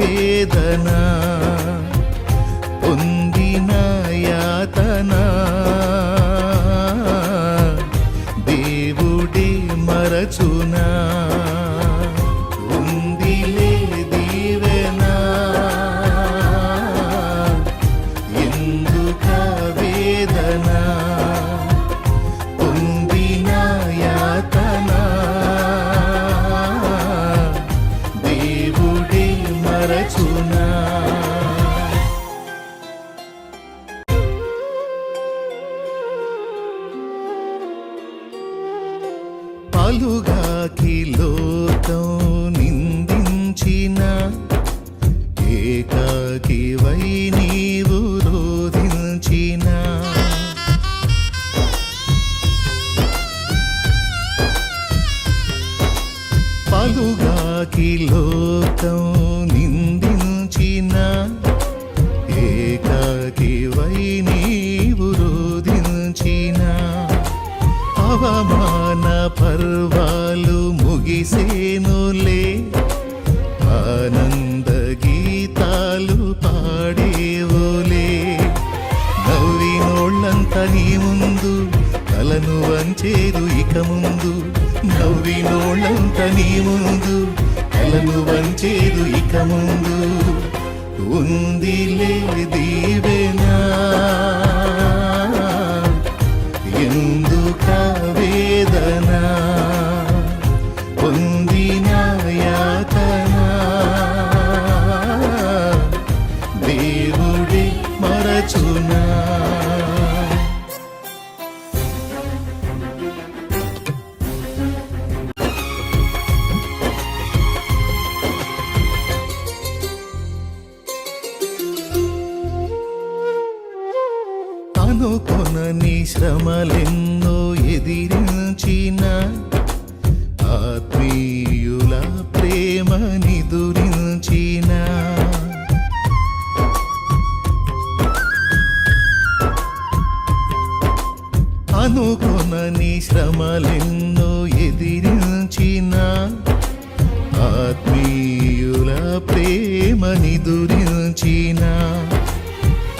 వేదన పొందిన యాతన. దేవుడే మరచునా? పలుగాకి లోకం నిందించిన ఏకాకి వై అవమాన పర్వాలు ముగిసేనులే. ఆనంద గీతాలు పాడేవులే. నవ్వినోళ్ళంత నీ ముందు తలను వంచేరు ఇక ముందు. నవ్వినోళ్ళంత నీ ముందు తలను వంచేరు ఇక ముందు. ఉందిలే అనుకొనని శ్రమలెన్నో ఎదిరించిన ఆత్మీయుల ప్రేమ నిదురించిన. అనుకొనని శ్రమలెన్నో ఎదిరించిన ఆత్మీయుల ప్రేమ నిదురించిన.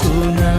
చూనా